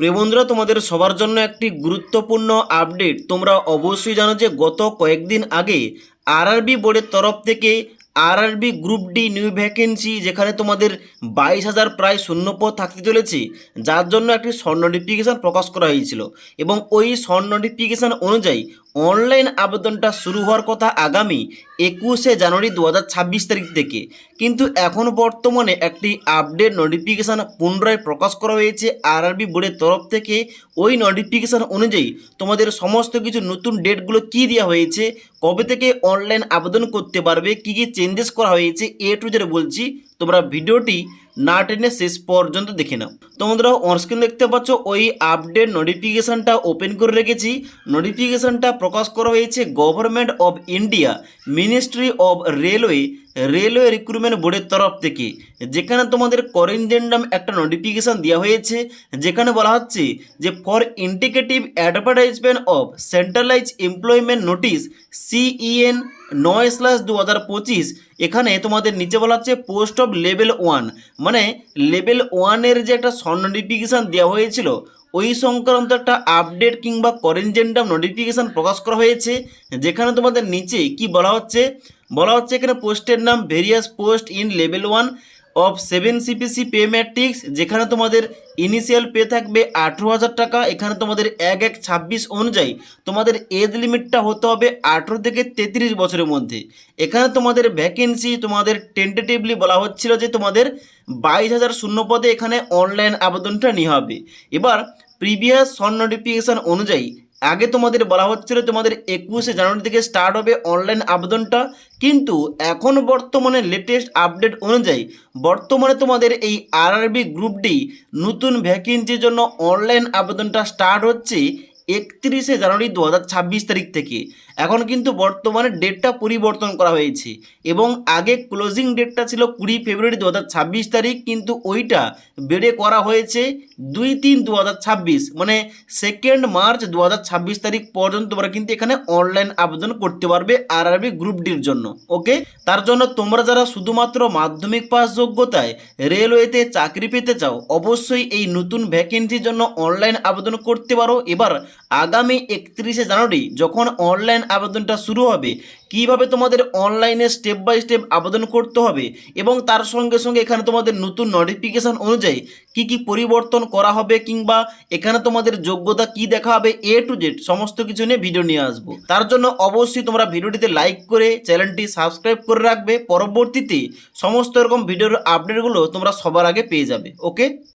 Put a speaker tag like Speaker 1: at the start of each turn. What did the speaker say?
Speaker 1: প্রিয় বন্ধুরা, তোমাদের সবার জন্য একটি গুরুত্বপূর্ণ আপডেট। তোমরা অবশ্যই জানো যে গত কয়েকদিন আগে আরআরবি বোর্ডের তরফ থেকে RRB group D new vacancy, যেখানে তোমাদের বাইশ হাজার প্রায় শূন্য পদ থাকতে চলেছে, যার জন্য একটি স্বর্ণ নোটিফিকেশান প্রকাশ করা হয়েছিল। এবং ওই স্বর্ণ নোটিফিকেশান অনুযায়ী অনলাইন আবেদনটা শুরু হওয়ার কথা আগামী একুশে জানুয়ারি দু হাজার ছাব্বিশ তারিখ থেকে। কিন্তু এখন বর্তমানে একটি আপডেট নোটিফিকেশান পুনরায় প্রকাশ করা হয়েছে আরআরবি বোর্ডের তরফ থেকে। ওই নোটিফিকেশান অনুযায়ী তোমাদের সমস্ত কিছু নতুন ডেটগুলো কি দেওয়া হয়েছে, কবে থেকে অনলাইন আবেদন করতে পারবে, কি কি চেঞ্জেস করা হয়েছে এ টু জেড বলছি। তোমরা ভিডিওটি না টেনে শেষ পর্যন্ত দেখে নাও। তোমরা অনস্ক্রিন দেখতে পাচ্ছ, ওই আপডেট নোটিফিকেশানটা ওপেন করে রেখেছি। নোটিফিকেশানটা প্রকাশ করা হয়েছে government of India ministry of railway railway recruitment বোর্ডের তরফ থেকে। যেখানে তোমাদের করেনজেন্ডাম একটা নোটিফিকেশান দেওয়া হয়েছে, যেখানে বলা হচ্ছে যে for indicative advertisement of centralise employment notice CEN নয় স্ল্যাশ দু হাজার পঁচিশ, এখানে তোমাদের নিচে বলা হচ্ছে পোস্ট অফ লেভেল ওয়ান মানে লেভেল ওয়ানের যে একটা সন নোটিফিকেশান দেওয়া হয়েছিল, ওই সংক্রান্ত একটা আপডেট কিংবা করেনজেন্ডাম নোটিফিকেশান প্রকাশ করা হয়েছে, যেখানে তোমাদের নিচে কি বলা হচ্ছে? বলা হচ্ছে এখানে পোস্টের নাম various post in level one of seven CPC pay matrix যেখানে তোমাদের ইনিশিয়াল পে থাকবে আঠেরো হাজার টাকা, এখানে তোমাদের এক এক ছাব্বিশ অনুযায়ী তোমাদের এজ লিমিটটা হতে হবে আঠেরো থেকে তেত্রিশ বছরের মধ্যে। এখানে তোমাদের ভ্যাকেন্সি তোমাদের টেন্টেটিভলি বলা হচ্ছিল যে তোমাদের বাইশ হাজার শূন্য পদে এখানে অনলাইন আবেদনটা নেওয়া হবে। এবার প্রিভিয়াস সন নোটিফিকেশান অনুযায়ী আগে তোমাদের বলা হচ্ছিল তোমাদের একুশে জানুয়ারি থেকে স্টার্ট হবে অনলাইন আবেদনটা, কিন্তু এখন বর্তমানে লেটেস্ট আপডেট অনুযায়ী বর্তমানে তোমাদের এই আরআরবি গ্রুপ ডি নতুন ভ্যাকেন্সির জন্য অনলাইন আবেদনটা স্টার্ট হচ্ছে একত্রিশে জানুয়ারি দু হাজার ছাব্বিশ তারিখ থেকে। এখন কিন্তু বর্তমানে ডেটটা পরিবর্তন করা হয়েছে এবং আগে ক্লোজিং ডেটটা ছিল কুড়ি ফেব্রুয়ারি দু ছাব্বিশ তারিখ, কিন্তু ওইটা বেড়ে করা হয়েছে দুই তিন দু ছাব্বিশ মানে সেকেন্ড মার্চ দু ছাব্বিশ তারিখ পর্যন্ত তোমরা কিন্তু এখানে অনলাইন আবেদন করতে পারবে আরআরবি গ্রুপ ডির জন্য ওকে তার জন্য তোমরা যারা শুধুমাত্র মাধ্যমিক পাস যোগ্যতায় রেলওয়েতে চাকরি পেতে চাও, অবশ্যই এই নতুন ভ্যাকেন্সির জন্য অনলাইন আবেদন করতে পারো। এবার আগামী একত্রিশে জানুয়ারি যখন অনলাইন আবেদনটা শুরু হবে, কীভাবে তোমাদের অনলাইনে স্টেপ বাই স্টেপ আবেদন করতে হবে এবং তার সঙ্গে সঙ্গে এখানে তোমাদের নতুন নোটিফিকেশান অনুযায়ী কি কি পরিবর্তন করা হবে কিংবা এখানে তোমাদের যোগ্যতা কি দেখা হবে এ টু জেড সমস্ত কিছু নিয়ে ভিডিও নিয়ে আসব। তার জন্য অবশ্যই তোমরা ভিডিওটিতে লাইক করে চ্যানেলটি সাবস্ক্রাইব করে রাখবে। পরবর্তীতে সমস্ত রকম ভিডিওর আপডেটগুলো তোমরা সবার আগে পেয়ে যাবে। ওকে